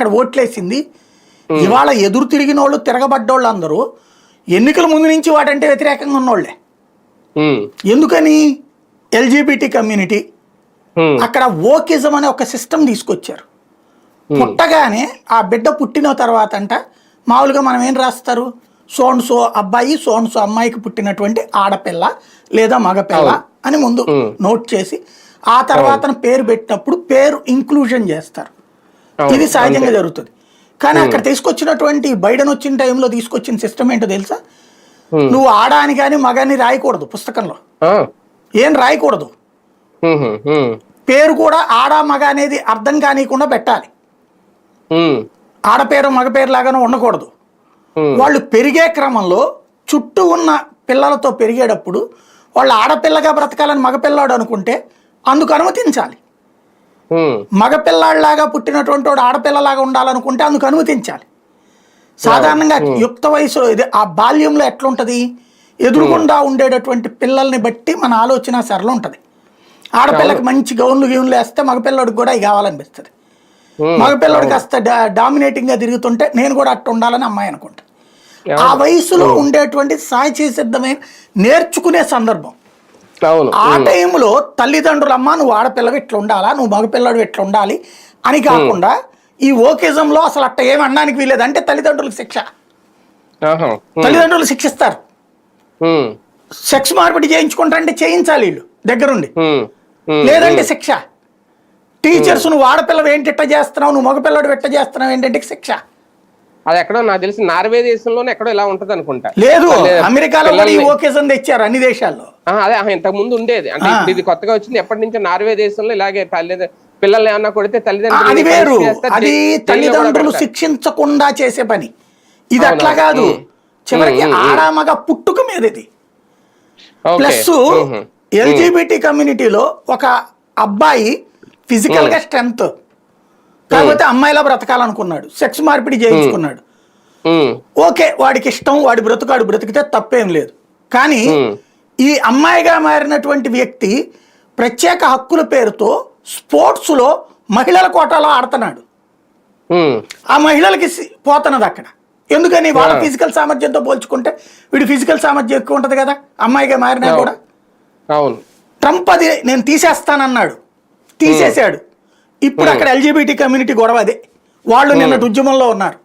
అక్కడ ఓట్లేసింది. ఇవాళ ఎదురు తిరిగిన వాళ్ళు తిరగబడ్డోళ్ళు అందరూ ఎన్నికల ముందు నుంచి వాటంటే వ్యతిరేకంగా ఉన్నోళ్ళే. ఎందుకని? ఎల్జీబీటీ కమ్యూనిటీ అక్కడ ఓకిజం అనే ఒక సిస్టమ్ తీసుకొచ్చారు. పుట్టగానే ఆ బిడ్డ పుట్టిన తర్వాత అంట మామూలుగా మనం ఏం రాస్తారు? సోన్ సో అబ్బాయి సోన్ సో అమ్మాయికి పుట్టినటువంటి ఆడపిల్ల లేదా మగపిల్ల అని ముందు నోట్ చేసి ఆ తర్వాత పేరు పెట్టినప్పుడు పేరు ఇంక్లూజన్ చేస్తారు. ఇది సహజంగా జరుగుతుంది. కానీ అక్కడ తీసుకొచ్చినటువంటి బైడెన్ వచ్చిన టైంలో తీసుకొచ్చిన సిస్టమ్ ఏంటో తెలుసా? నువ్వు ఆడాని కానీ మగాని రాయకూడదు పుస్తకంలో. ఏం రాయకూడదు. పేరు కూడా ఆడ మగ అనేది అర్థం కానియకుండా పెట్టాలి. ఆడపేరు మగ పేరు లాగానే ఉండకూడదు. వాళ్ళు పెరిగే క్రమంలో చుట్టూ ఉన్న పిల్లలతో పెరిగేటప్పుడు వాళ్ళు ఆడపిల్లగా బ్రతకాలని మగపిల్లాడు అనుకుంటే అందుకు అనుమతించాలి. మగపిల్లాడిలాగా పుట్టినటువంటి వాడు ఆడపిల్లలాగా ఉండాలనుకుంటే అందుకు అనుమతించాలి. సాధారణంగా యుక్త వయసు ఇది ఆ బాల్యంలో ఎట్లుంటది? ఎదురుగుండా ఉండేటటువంటి పిల్లల్ని బట్టి మన ఆలోచన సరళ ఉంటుంది. ఆడపిల్లకి మంచి గౌన్లు గీన్లు వేస్తే మగపిల్లడికి కూడా అవి కావాలనిపిస్తుంది. ఉమ్, మగపిల్లడికి కాస్త డామినేటింగ్గా తిరుగుతుంటే నేను కూడా అట్టు ఉండాలని అమ్మాయి అనుకుంటా. ఆ వయసులో ఉండేటువంటి సాయి సిద్ధమైన నేర్చుకునే సందర్భం. ఆ టైంలో తల్లిదండ్రులు అమ్మ నువ్వు ఆడపిల్లవి ఇట్లా ఉండాలా నువ్వు మగపిల్లడు ఇట్లా ఉండాలి అని కాకుండా ఈ ఓకేజంలో అసలు అట్ట ఏమి అనడానికి వీలేదు అంటే తల్లిదండ్రులకు శిక్ష. తల్లిదండ్రులు శిక్షిస్తారు. సెక్స్ మార్పిడి చేయించుకుంటారంటే చేయించాలి వీళ్ళు దగ్గరుండి. లేదంటే శిక్ష. టీచర్స్ నువ్వు ఆడపిల్లవి ఏంటి? ఇట్ట చేస్తున్నావు? నువ్వు మగపిల్లడు ఇట్ట చేస్తున్నావు? ఏంటంటే శిక్ష. అది ఎక్కడో నాకు తెలిసి నార్వే దేశంలోనే ఎక్కడో ఇలా ఉంటది అనుకుంటా లేదు అమెరికాలో ఓకేజన్ తెచ్చారు అన్ని దేశాల్లో. అదే ఇంతకు ముందు ఉండేది. అంటే ఇది కొత్తగా వచ్చింది. ఎప్పటి నుంచో నార్వే దేశంలో ఇలాగే తల్లి పిల్లలు ఏమన్నా కొడితే తల్లిదండ్రులు అది వేరు. అది తల్లిదండ్రులు. శిక్షించకుండా చేసే పని. ఇది. అట్లా కాదు. చివరికి ఉమ్, ఉమ్, ఆడ మగ పుట్టుక మీద ఇది. ప్లస్. ఎల్జిబిటి కమ్యూనిటీలో ఒక అబ్బాయి ఫిజికల్గా స్ట్రెంగ్త్. కాకపోతే అమ్మాయిలా బ్రతకాలనుకున్నాడు. సెక్స్ మార్పిడి చేయించుకున్నాడు. ఓకే వాడికి ఇష్టం వాడి బ్రతుకాడు బ్రతికితే తప్పేం లేదు. కానీ ఈ అమ్మాయిగా మారినటువంటి వ్యక్తి ప్రత్యేక హక్కుల పేరుతో స్పోర్ట్స్లో మహిళల కోటాలో ఆడుతున్నాడు. ఆ మహిళలకి పోతున్నది అక్కడ. ఎందుకని? వాళ్ళ ఫిజికల్ సామర్థ్యంతో పోల్చుకుంటే వీడి ఫిజికల్ సామర్థ్యం ఎక్కువ ఉంటుంది కదా అమ్మాయిగా మారినా కూడా. అవును. ట్రంప్ అది నేను తీసేస్తానన్నాడు. తీసేశాడు. ఇప్పుడు అక్కడ ఎల్జీబీటీ కమ్యూనిటీ గొడవ అదే. వాళ్ళు నిన్న ఉద్యమంలో ఉన్నారు.